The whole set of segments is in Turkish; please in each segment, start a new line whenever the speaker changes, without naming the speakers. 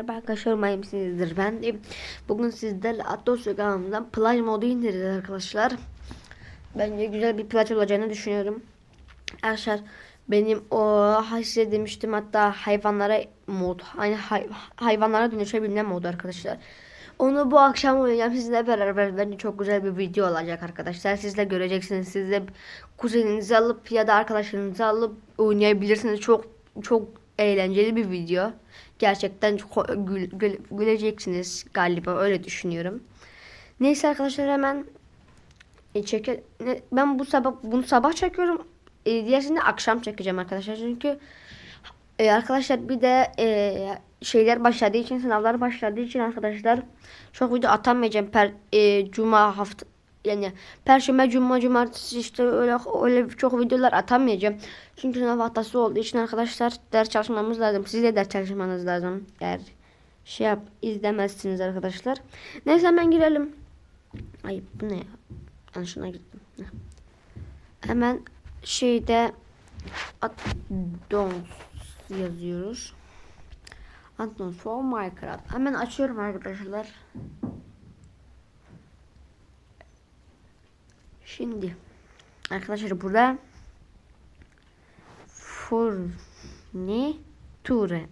Merhaba arkadaşlar umarım sizdir. Ben bugün sizlerle Atos kanalımdan plaj modu indireceğiz arkadaşlar. Bence güzel bir plaj olacağını düşünüyorum. Arkadaşlar benim o size demiştim hatta hayvanlara mod hani hay, hayvanlara dönüşebilme modu arkadaşlar. Onu bu akşam oynayacağım sizinle beraber. Bence çok güzel bir video olacak arkadaşlar. Siz de göreceksiniz. Siz de kuzeninizi alıp ya da arkadaşlarınızı alıp oynayabilirsiniz. Çok çok eğlenceli bir video. Gerçekten gül, gül- güleceksiniz galiba öyle düşünüyorum. Neyse arkadaşlar hemen e, çeke, ben bu sabah bunu sabah çekiyorum. E, diğersini akşam çekeceğim arkadaşlar. Çünkü e, arkadaşlar bir de e, şeyler başladığı için sınavlar başladığı için arkadaşlar çok video atamayacağım per e, cuma hafta yani perşembe cuma cumartesi işte öyle öyle çok videolar atamayacağım. Çünkü sınav haftası olduğu için arkadaşlar ders çalışmamız lazım. Siz de ders çalışmanız lazım. Eğer şey yap izlemezsiniz arkadaşlar. Neyse hemen girelim. Ay bu ne ya? Yanlışına gittim. Heh. Hemen şeyde addons yazıyoruz. Addons for Minecraft. Hemen açıyorum arkadaşlar. Şimdi arkadaşlar burada furniture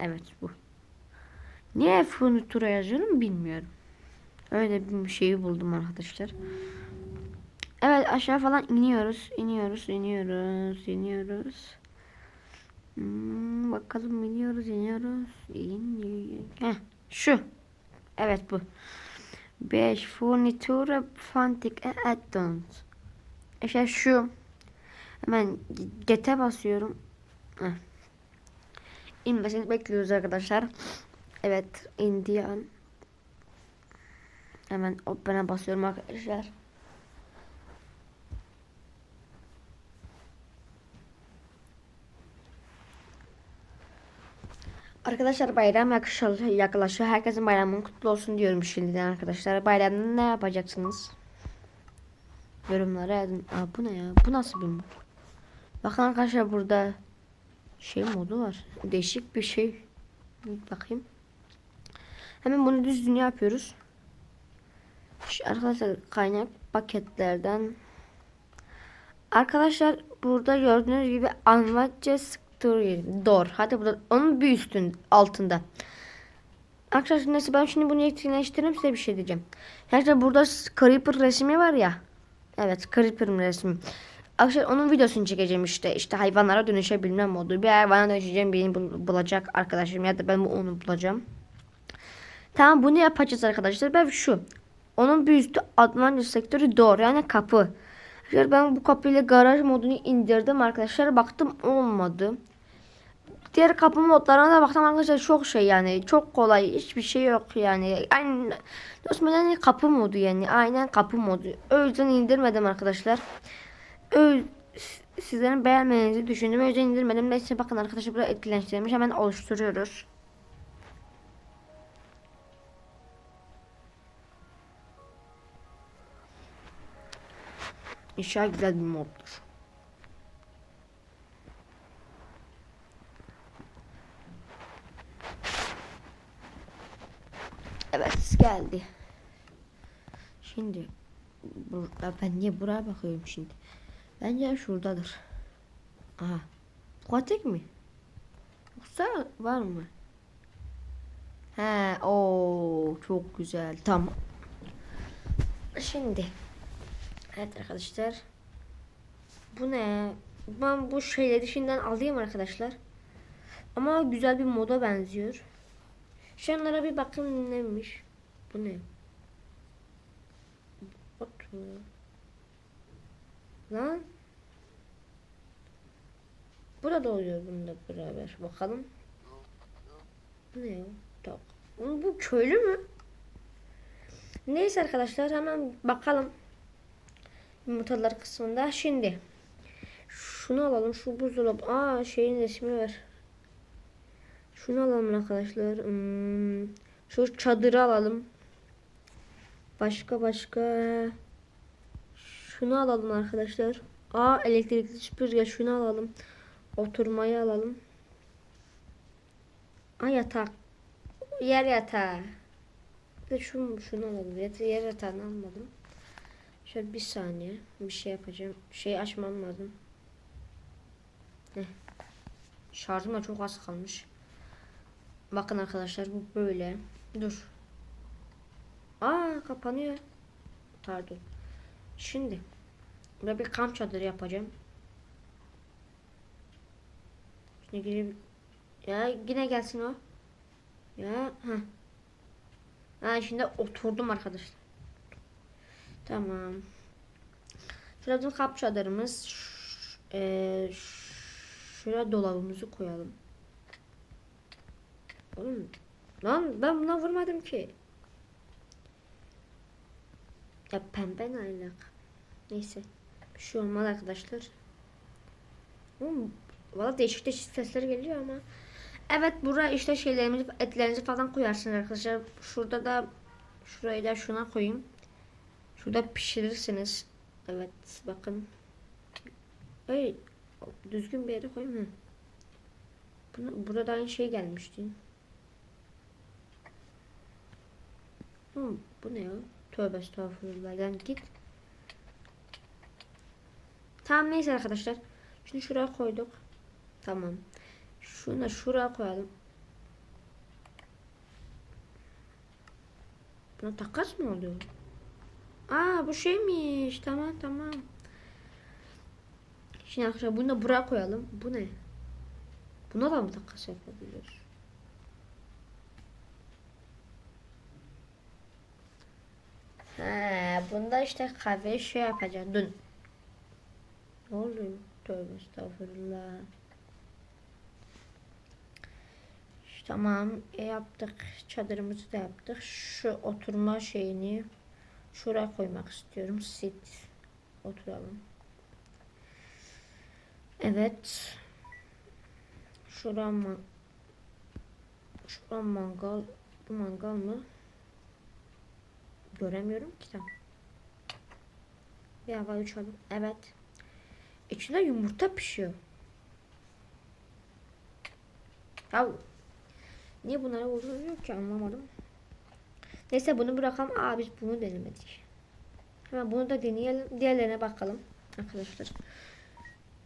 evet bu. Niye furniture yazıyorum bilmiyorum. Öyle bir şeyi buldum arkadaşlar. Evet aşağı falan iniyoruz. iniyoruz, iniyoruz, iniyoruz. Hmm, bakalım iniyoruz, iniyoruz. İn, Heh, şu. Evet bu. 5 furniture fantik addons. İşte şu. Hemen gete basıyorum. Heh. İnmesini bekliyoruz arkadaşlar. Evet indian. Hemen open'a basıyorum arkadaşlar. Arkadaşlar bayram yaklaşıyor. Herkesin bayramın kutlu olsun diyorum şimdiden arkadaşlar. Bayramda ne yapacaksınız? Yorumlara yazın. Aa bu ne ya? Bu nasıl bir mod? Bakın arkadaşlar burada şey modu var. Değişik bir şey. Bakayım. Hemen bunu düz dünya yapıyoruz. Şu arkadaşlar kaynak paketlerden Arkadaşlar burada gördüğünüz gibi Anlatça Story Door. Hadi burada onun bir üstün altında. Arkadaşlar neyse ben şimdi bunu etkinleştireyim size bir şey diyeceğim. Arkadaşlar burada Creeper resmi var ya. Evet Creeper resmi. Arkadaşlar onun videosunu çekeceğim işte. İşte hayvanlara dönüşebilme modu. Bir hayvana dönüşeceğim bul- bulacak arkadaşım ya da ben onu bulacağım. Tamam bunu yapacağız arkadaşlar. Ben şu. Onun bir üstü Advanced Sektörü Door yani kapı. Ben bu kapıyla garaj modunu indirdim arkadaşlar. Baktım olmadı. Diğer kapı modlarına da baktım arkadaşlar çok şey yani çok kolay hiçbir şey yok yani. Aynen dostum yani kapı modu yani aynen kapı modu. O yüzden indirmedim arkadaşlar. Ö sizlerin beğenmenizi düşündüm. O yüzden indirmedim. Neyse bakın arkadaşlar burada etkileştirmiş. Hemen oluşturuyoruz. İnşallah güzel bir moddur. Evet geldi. Şimdi burada ben niye buraya bakıyorum şimdi? Bence şuradadır. Aha. Bu tek mi? Yoksa var mı? He, o çok güzel. Tamam. Şimdi Evet arkadaşlar. Bu ne? Ben bu şeyleri şimdiden alayım arkadaşlar. Ama güzel bir moda benziyor. Şunlara bir bakın neymiş. Bu ne? Bot mu? Lan. Burada oluyor bununla beraber. Bakalım. Bu ne. Oğlum Bu köylü mü? Neyse arkadaşlar hemen bakalım yumurtalar kısmında. Şimdi şunu alalım. Şu buzdolabı. Aa şeyin resmi var. Şunu alalım arkadaşlar. Hmm, şu çadırı alalım. Başka başka. Şunu alalım arkadaşlar. Aa elektrikli süpürge şunu alalım. Oturmayı alalım. Aa yatak. yer yatağı. Bir de şu, şunu alalım. Yer, yatağını almadım. Şöyle bir saniye. Bir şey yapacağım. Şeyi açmam lazım. Heh. Şarjım da çok az kalmış. Bakın arkadaşlar bu böyle. Dur. Aa kapanıyor. Pardon. Şimdi burada bir kamp çadırı yapacağım. Şimdi gireyim. Ya yine gelsin o. Ya ha. Ha şimdi oturdum arkadaşlar. Tamam. Şurada bizim kamp çadırımız. Eee şuraya dolabımızı koyalım. Oğlum lan ben buna vurmadım ki. Ya pembe ne alaka? Neyse. Bir şey arkadaşlar. Oğlum, valla değişik değişik sesler geliyor ama. Evet buraya işte şeylerimizi etlerinizi falan koyarsınız arkadaşlar. Şurada da şurayı da şuna koyayım. Şurada pişirirsiniz. Evet bakın. Ay düzgün bir yere koyayım mı? Bunu, burada aynı şey gelmişti. Hı, bu ne ya? Tövbe estağfurullah. Yani git. Tamam neyse arkadaşlar. Şunu şuraya koyduk. Tamam. Şunu şuraya koyalım. Buna takas mı oluyor? Aa bu şeymiş. Tamam tamam. Şimdi arkadaşlar bunu da buraya koyalım. Bu ne? Buna da mı takas yapabiliyoruz? He, bunda işte kahve şey yapacağım. Dün. Ne oluyor? Tövbe estağfurullah. İşte Tamam e, yaptık. Çadırımızı da yaptık. Şu oturma şeyini şuraya koymak istiyorum. Sit. Oturalım. Evet. Şura ma Şura mangal. Bu mangal mı? Göremiyorum ki tam. Bir hava uçalım. Evet. İçinde yumurta pişiyor. Ya niye bunlara oluyor ki anlamadım. Neyse bunu bırakalım. Aa biz bunu denemedik. Hemen bunu da deneyelim. Diğerlerine bakalım. Arkadaşlar.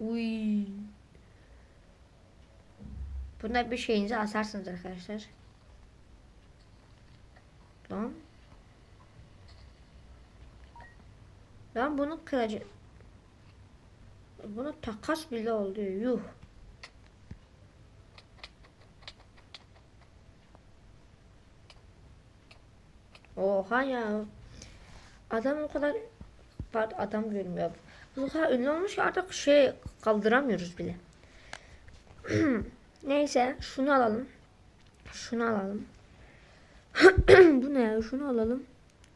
Uy. Buna bir şeyinizi asarsınız arkadaşlar. Tamam. Ben bunu kıracağım. Buna takas bile oluyor. Yuh. Oha ya. Adam o kadar pardon adam görmüyor. Bu kadar ünlü olmuş ki artık şey kaldıramıyoruz bile. Neyse şunu alalım. Şunu alalım. Bu ne ya? Şunu alalım.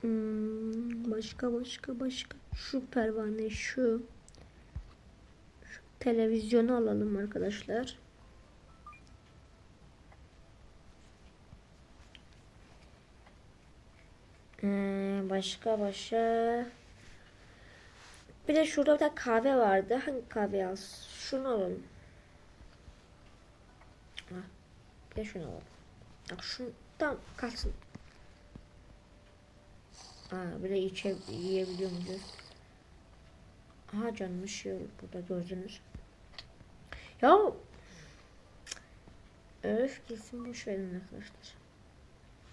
Hmm, başka başka başka. Şu pervane şu. Şu televizyonu alalım arkadaşlar. Ee, başka başka. Bir de şurada bir kahve vardı. Hangi kahve al? Şunu alalım. Ha, bir de şunu alalım. Bak şunu tam kalsın. Aa, bir de içe yiyebiliyor muyuz? Aha canmış burada gördünüz. Ya Öf kesin boş verin arkadaşlar.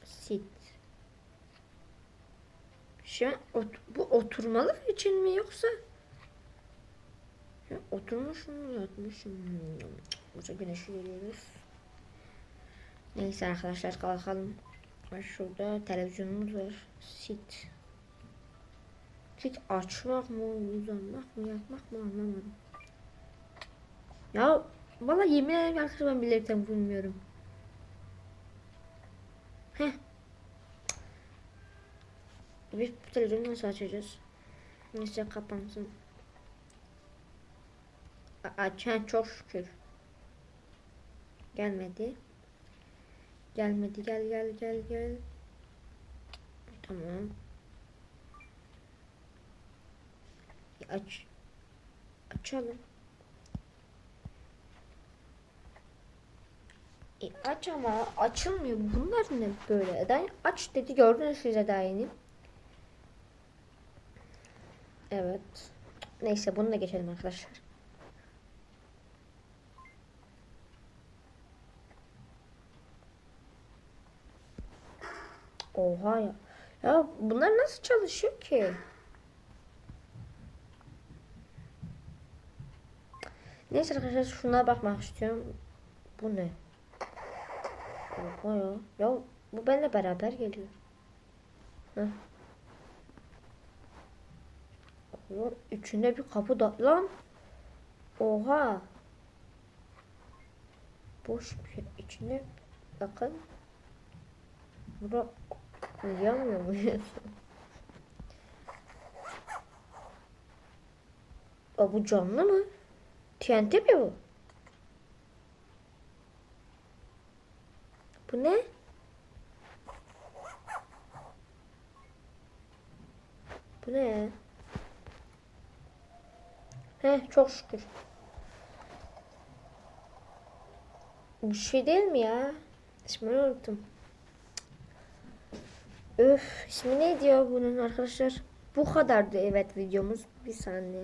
Sit. Şu an ot- bu oturmalık için mi yoksa? Ya oturmuş mu yatmışım? Burada güneşi görüyoruz. Neyse arkadaşlar kalkalım. Şurada televizyonumuz var. Sit. Sit açmak mı, uzanmak mı, yatmak mı anlamadım. Ya valla yemin ederim arkadaşlar ben bilerekten bilmiyorum. Heh. Biz bu televizyonu nasıl açacağız? Neyse kapansın. A- Aç, ha, çok şükür. Gelmedi. Gelmedi gel gel gel gel. Tamam. Aç. Açalım. E, aç ama açılmıyor. Bunlar ne böyle? Neden aç dedi gördünüz siz yeni. Evet. Neyse bunu da geçelim arkadaşlar. Oha ya. Ya bunlar nasıl çalışıyor ki? Neyse arkadaşlar şuna bakmak istiyorum. Bu ne? Oha ya. Ya bu benimle beraber geliyor. Heh. Lan içinde bir kapı da lan. Oha. Boş bir şey. içinde bakın. Burada uyuyamıyor muyuz? Aa, bu canlı mı? TNT mi bu? Bu ne? Bu ne? Heh çok şükür. Bu şey değil mi ya? İsmini unuttum. Öf ismi neydi ya bunun arkadaşlar? Bu kadardı evet videomuz. Bir saniye.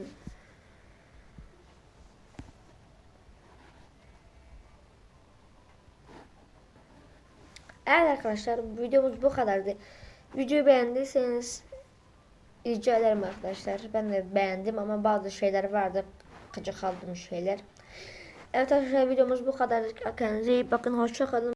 Evet arkadaşlar videomuz bu kadardı. Videoyu beğendiyseniz rica ederim arkadaşlar. Ben de beğendim ama bazı şeyler vardı. Gıcık aldığım şeyler. Evet arkadaşlar videomuz bu kadar. Kendinize iyi bakın. Hoşça kalın.